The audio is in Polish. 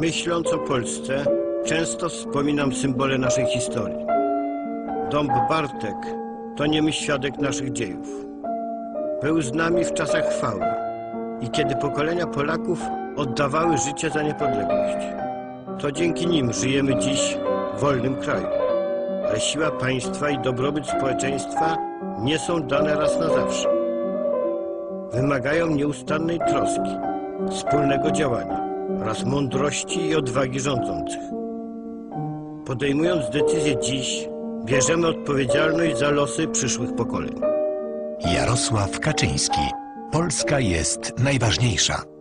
Myśląc o Polsce, często wspominam symbole naszej historii. Dąb Bartek to niemy świadek naszych dziejów. Był z nami w czasach chwały i kiedy pokolenia Polaków oddawały życie za niepodległość. To dzięki nim żyjemy dziś w wolnym kraju. Ale siła państwa i dobrobyt społeczeństwa nie są dane raz na zawsze. Wymagają nieustannej troski, wspólnego działania oraz mądrości i odwagi rządzących. Podejmując decyzje dziś, bierzemy odpowiedzialność za losy przyszłych pokoleń. Jarosław Kaczyński. Polska jest najważniejsza.